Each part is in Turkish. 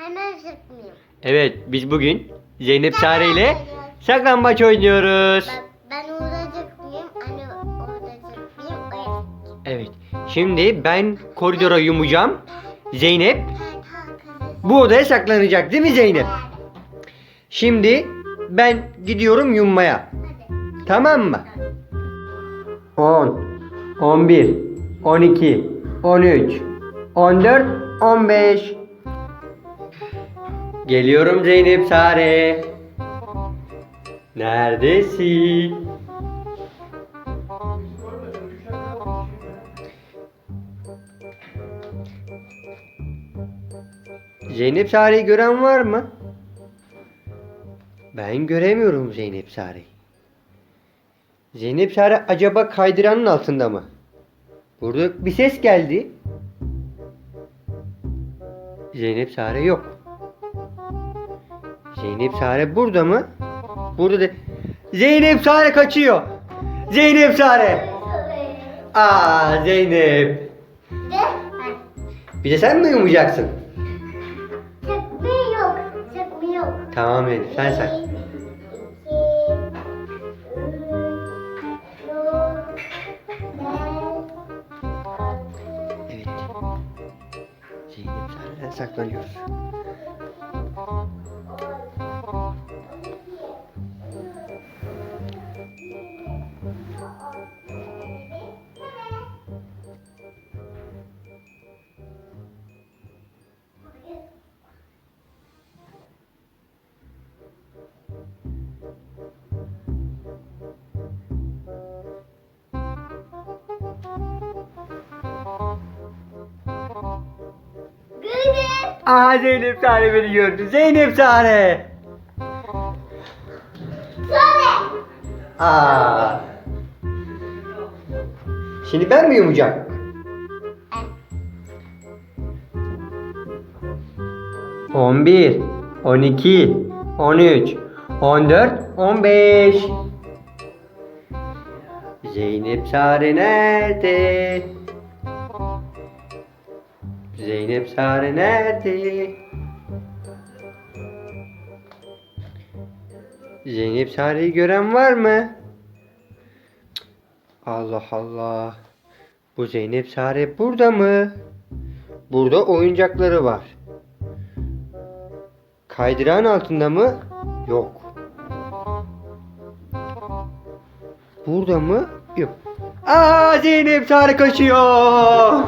Hemen sıkmayayım. Evet biz bugün Zeynep Sare ile saklambaç oynuyoruz. Ben, ben orada sıkmayayım. Hani orada. Oraya Evet. Şimdi ben koridora yumacağım. Zeynep bu odaya saklanacak değil mi Zeynep? Şimdi ben gidiyorum yummaya. Tamam mı? 10, 11, 12, 13, 14, 15. Geliyorum Zeynep Sare. Neredesin? Zeynep Sare'yi gören var mı? Ben göremiyorum Zeynep Sare'yi. Zeynep Sare acaba kaydıranın altında mı? Burada bir ses geldi. Zeynep Sare yok. Zeynep Sare burada mı? Burada da Zeynep Sare kaçıyor. Zeynep Sare. Aa Zeynep. De. Bir de sen mi uyumayacaksın? Sıkmıyor yok. Sıkmıyor yok. Tamam Zeynep sen altı, Evet. Zeynep Sare'den saklanıyoruz. Aa Zeynep Sare beni gördü. Zeynep Sare. Söyle. Aa. Şimdi ben mi yumacağım? On bir, on iki, on üç, on dört, on beş. Zeynep Sare nerede? Zeynep Sare nerede? Zeynep Sare'yi gören var mı? Allah Allah. Bu Zeynep Sare burada mı? Burada oyuncakları var. Kaydıran altında mı? Yok. Burada mı? Yok. Aa Zeynep Sare kaçıyor.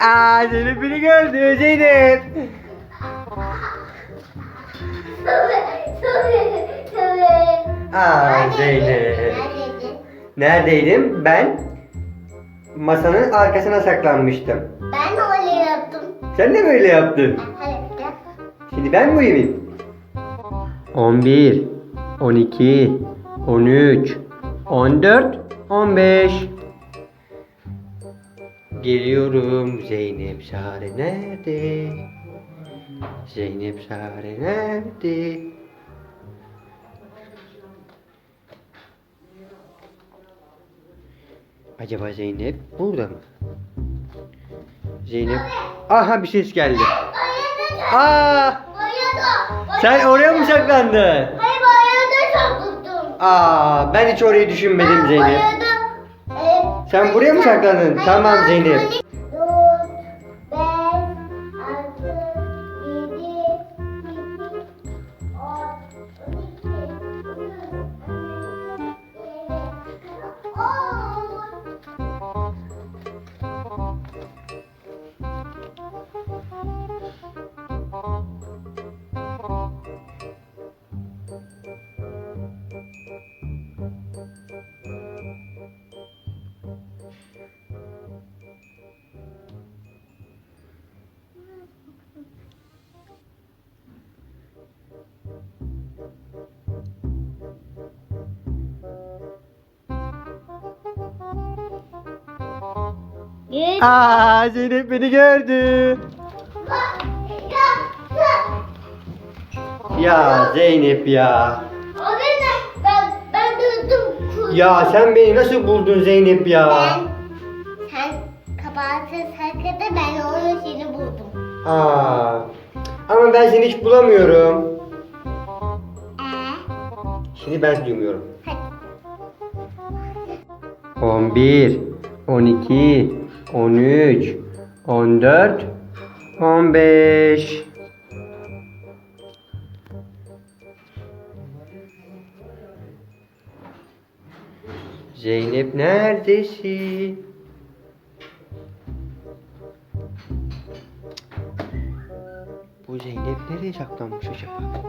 Aa Zeynep beni gördü Zeynep. Aa Zeynep. Neredeydim? Ben masanın arkasına saklanmıştım. Ben de öyle yaptım. Sen de böyle yaptın. Gel. Şimdi ben mi uyumayayım? 11, 12, 13, 14, 15. Geliyorum Zeynep Sare nerede? Zeynep Sare nerede? Acaba Zeynep burada mı? Zeynep... Aha bir ses geldi. Aa! Sen oraya mı saklandın? Hayır ayağını sakladım. Aa, ben hiç orayı düşünmedim Zeynep. Sen buraya mı saklandın? Tamam Zeynep. Yüz. Aa Zeynep beni gördü. Ya Zeynep ya. O ben ben ben durdum. Ya sen beni nasıl buldun Zeynep ya? Ben sen kabahatin sakıdı ben onu seni buldum. Aa. Ama ben seni hiç bulamıyorum. Ee, Şimdi ben seni duymuyorum. hadi. 11, 12, 13, 14, 15. Zeynep neredesin? Bu Zeynep nereye saklanmış acaba?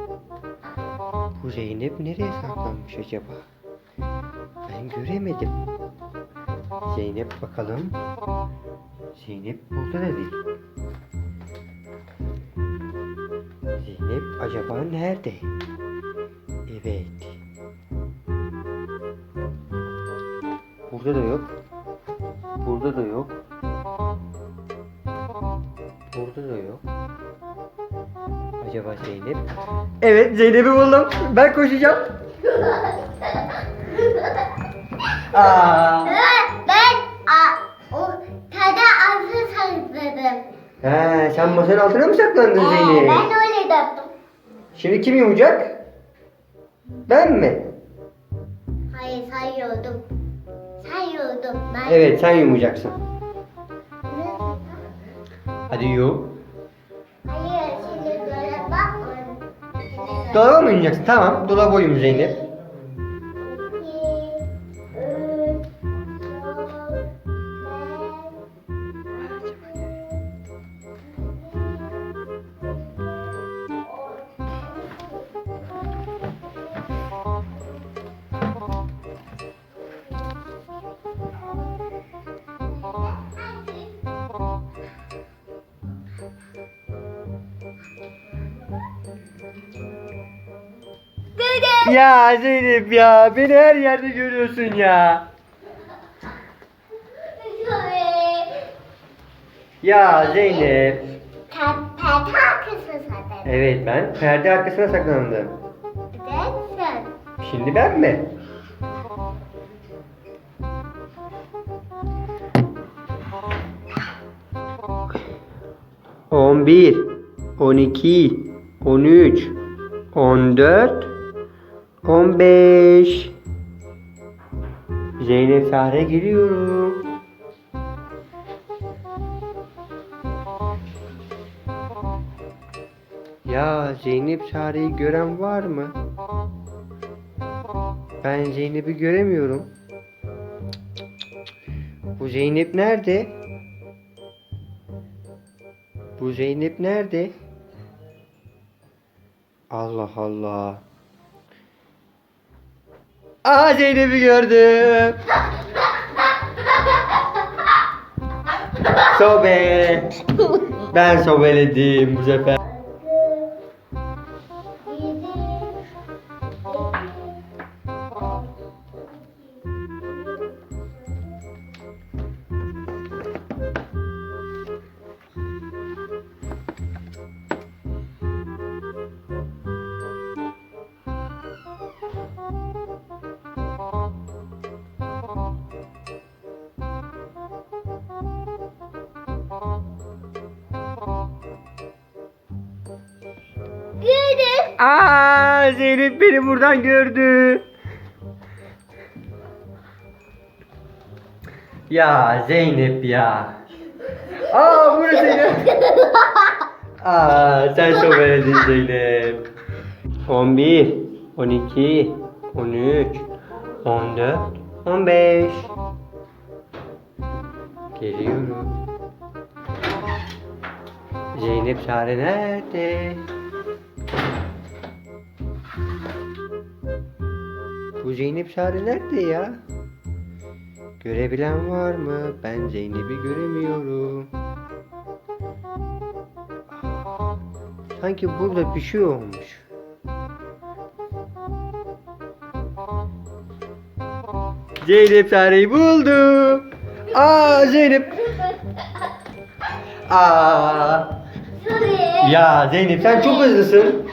Bu Zeynep nereye saklanmış acaba? Ben göremedim. Zeynep bakalım. Zeynep burada da değil. Zeynep acaba nerede? Evet. Burada da yok. Burada da yok. Burada da yok. Acaba Zeynep? Evet Zeynep'i buldum. Ben koşacağım. Aa. He, sen masanın altına mı saklandın Zeynep? ben öyle yaptım. Şimdi kim yumacak? Ben mi? Hayır sayıyordum. Sayıyordum ben. Evet sen yumacaksın. Hadi yum. Hayır şimdi böyle böyle. Dolaba mı yumacaksın? Tamam dolaba yum Zeynep. Ya Zeynep ya beni her yerde görüyorsun ya. Ya Zeynep. Perde arkası zaten. Evet ben perde arkasına saklandım. Neden sen? Şimdi ben mi? On bir, on iki, on üç, on dört, on beş. Zeynep Sare geliyorum. Ya Zeynep Sare'yi gören var mı? Ben Zeynep'i göremiyorum. Bu Zeynep nerede? Bu Zeynep nerede? Allah Allah. Aa Zeynep'i gördüm. Sobe. Ben sobeledim bu sefer. Aa Zeynep beni buradan gördü. Ya Zeynep ya. Aa bu ne Zeynep? Aa sen sobeledin Zeynep. 11, 12, 13, 14, 15. Geliyorum. Zeynep Sare nerede? Zeynep Sare nerede ya? Görebilen var mı? Ben Zeynep'i göremiyorum. Sanki burada bir şey olmuş. Zeynep Sare'yi buldum. Aa Zeynep. Aa. Ya Zeynep sen çok hızlısın.